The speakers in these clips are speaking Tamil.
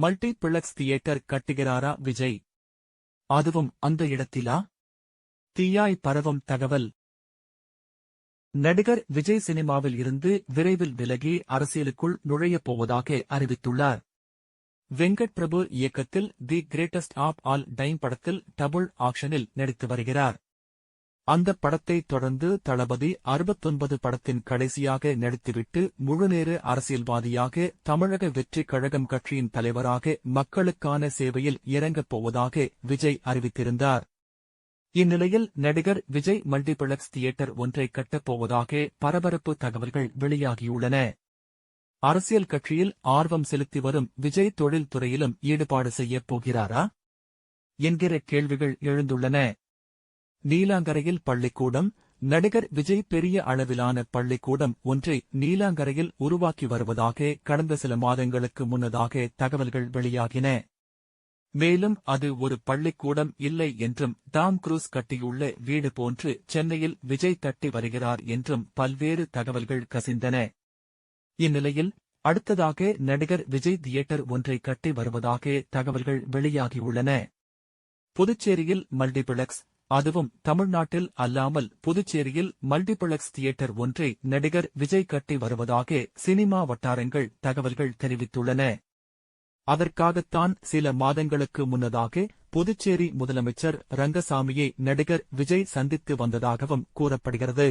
Multiplex theatre கட்டுகிறாரா Vijay? அதுவும் அந்த இடத்திலா? தீயாய் பரவும் தகவல். நடிகர் விஜய் சினிமாவில் இருந்து விரைவில் விலகி அரசியலுக்குள் நுழையப் போவதாக அறிவித்துள்ளார். வெங்கட் பிரபு இயக்கத்தில் the greatest of all time படத்தில் டபுள் ஆக்ஷனில் நடித்து வருகிறார். அந்த படத்தை தொடர்ந்து தளபதி அறுபத்தொன்பது படத்தின் கடைசியாக நடித்துவிட்டு முழுநேர அரசியல்வாதியாக தமிழக வெற்றிக் கழகம் கட்சியின் தலைவராக மக்களுக்கான சேவையில் இறங்கப் போவதாக விஜய் அறிவித்திருந்தார். இந்நிலையில் நடிகர் விஜய் மல்டிபிளெக்ஸ் தியேட்டர் ஒன்றை கட்டப்போவதாக பரபரப்பு தகவல்கள் வெளியாகியுள்ளன. அரசியல் கட்சியில் ஆர்வம் செலுத்தி வரும் விஜய் தொழில்துறையிலும் ஈடுபாடு செய்யப் போகிறாரா? என்கிற கேள்விகள் எழுந்துள்ளன. நீலாங்கரையில் பள்ளிக்கூடம் நடிகர் விஜய் பெரிய அளவிலான பள்ளிக்கூடம் ஒன்றை நீலாங்கரையில் உருவாக்கி வருவதாக கடந்த சில மாதங்களுக்கு முன்னதாக தகவல்கள் வெளியாகின. மேலும் அது ஒரு பள்ளிக்கூடம் இல்லை என்றும் டாம் குரூஸ் கட்டியுள்ள வீடு போன்று சென்னையில் விஜய் கட்டி வருகிறார் என்றும் பல்வேறு தகவல்கள் கசிந்தன. இந்நிலையில் அடுத்ததாக நடிகர் விஜய் தியேட்டர் ஒன்றை கட்டி வருவதாக தகவல்கள் வெளியாகியுள்ளன. புதுச்சேரியில் மல்டிபிளெக்ஸ் அதுவும் தமிழ்நாட்டில் அல்லாமல் புதுச்சேரியில் மல்டிபிளெக்ஸ் தியேட்டர் ஒன்றை நடிகர் விஜய் கட்டி வருவதாக சினிமா வட்டாரங்கள் தகவல்கள் தெரிவித்துள்ளன. அதற்காகத்தான் சில மாதங்களுக்கு முன்னதாக புதுச்சேரி முதலமைச்சர் ரங்கசாமியை நடிகர் விஜய் சந்தித்து வந்ததாகவும் கூறப்படுகிறது.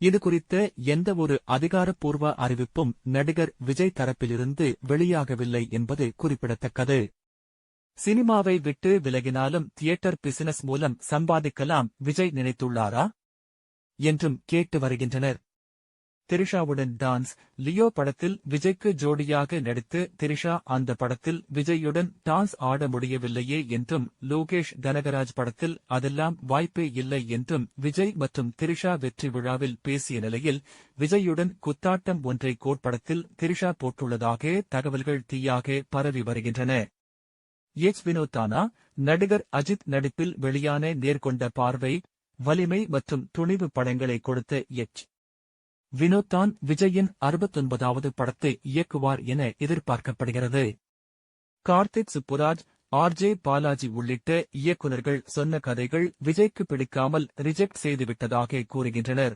இதுகுறித்த எந்தவொரு அதிகாரப்பூர்வ அறிவிப்பும் நடிகர் விஜய் தரப்பிலிருந்து வெளியாகவில்லை என்பது குறிப்பிடத்தக்கது. சினிமாவை விட்டு விலகினாலும் தியேட்டர் பிசினஸ் மூலம் சம்பாதிக்கலாம் விஜய் நினைத்துள்ளாரா? என்றும் கேட்டு வருகின்றனர். திரிஷாவுடன் டான்ஸ். லியோ படத்தில் விஜய்க்கு ஜோடியாக நடித்து திரிஷா அந்த படத்தில் விஜயுடன் டான்ஸ் ஆட முடியவில்லையே என்றும் லோகேஷ் கனகராஜ் படத்தில் அதெல்லாம் வாய்ப்பே இல்லை என்றும் விஜய் மற்றும் திரிஷா வெற்றி விழாவில் பேசிய நிலையில் விஜயுடன் குத்தாட்டம் ஒன்றை கோட்படத்தில் திரிஷா போட்டுள்ளதாக தகவல்கள் தீயாக பரவி வருகின்றன. எச் வினோதானா நடிகர் அஜித் நடிப்பில் வெளியான நேர்கொண்ட பார்வை வலிமை மற்றும் துணிவு படங்களை கொடுத்த எச் வினோத்தான் விஜயின் அறுபத்தொன்பதாவது படத்தை இயக்குவார் என எதிர்பார்க்கப்படுகிறது. கார்த்திக் சுப்புராஜ் ஆர்ஜே பாலாஜி உள்ளிட்ட இயக்குநர்கள் சொன்ன கதைகள் விஜய்க்கு பிடிக்காமல் ரிஜெக்ட் செய்துவிட்டதாக கூறுகின்றனர்.